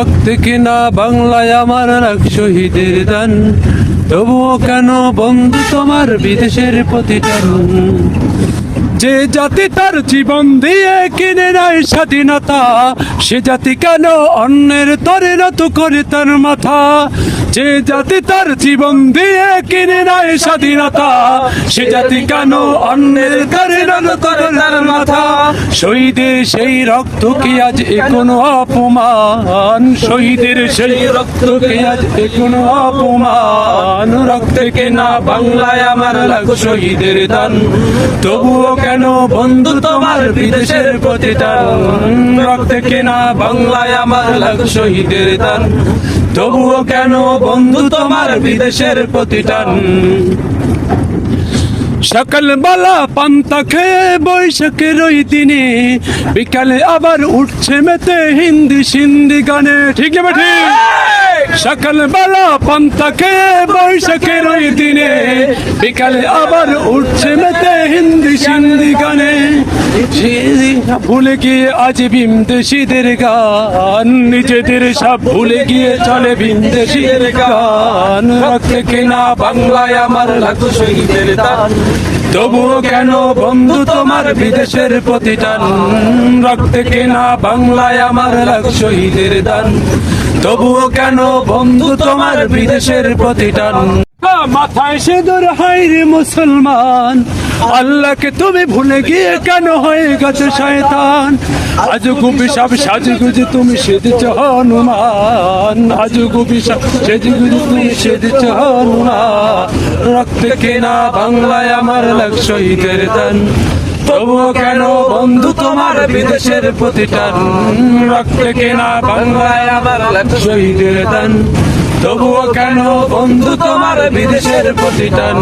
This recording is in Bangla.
রক্ত কিনা বাংলায় আমার রাখ শহীদের দান। তবুও কেন বন্ধু তোমার বিদেশের প্রতিটান যে জাতি তার জীবন দিয়ে কিনে নেয় স্বাধীনতা, সে জাতি কেন অন্যের তরে নত করে তার মাথা? যে জাতি তার জীবন দিয়ে কিনে নেয় স্বাধীনতা, সে জাতি কেন অন্যের করে তার মাথা? শহীদের সেই রক্ত কি আজ কোনো অপমান? শহীদের সেই রক্ত কি আজ কোনো অপমান? রক্ত কেনা বাংলায় আমার লাগো শহীদের দান। তবুও কেন বন্ধু তোমার বিদেশের প্রতিদান? রক্ত কেনা বাংলায় আমার লাগো শহীদের দান। তবুও কেন বন্ধু তোমার বিদেশের প্রতিদান সকাল বেলা পান্তা খেয়ে বৈশাখের ওই দিনে বিকালে আবার উঠছে মেতে হিন্দি সিন্দি গানে। ঠিক না ঠিক সকাল বেলা পান্তা খেয়ে বৈশাখের ওই দিনে বিকালে আবার উঠছে মেতে হিন্দি সিন্দি গানে ভুলে গিয়ে আজ ভীমদেশিদের গান। নিজেদের সব ভুলে গিয়ে চলে ভীমদেশিদের গান। রক্ত কেনা বাংলায় আমার লাগো শহীদের দান। তবুও কেন বন্ধু তোমার বিদেশের প্রতিটান রক্ত কেনা বাংলায় আমার লাগ শহীদের দান। তবুও কেন বন্ধু তোমার বিদেশের প্রতিটান মাথায় সিঁদুর হাই রে মুসলমান। আল্লাহকে তুমি ভুলে গিয়ে কেন হয়ে গেছে, শয়তান? আজ গুবি সব সাজগুজে তুমি সেজেছ, হনুমান। আজ গুপি সব সেজগুজে তুমি সেজেছ, হনুমান। রক্ত কেনা বাংলায় আমার লাগ শহীদের দান। তবুও কেন বন্ধু তোমার বিদেশের প্রতিটান রক্ত কেনা বাংলায় আমার লাগ শহীদের দান। তবুও কেন বন্ধু তোমার বিদেশের প্রতিটান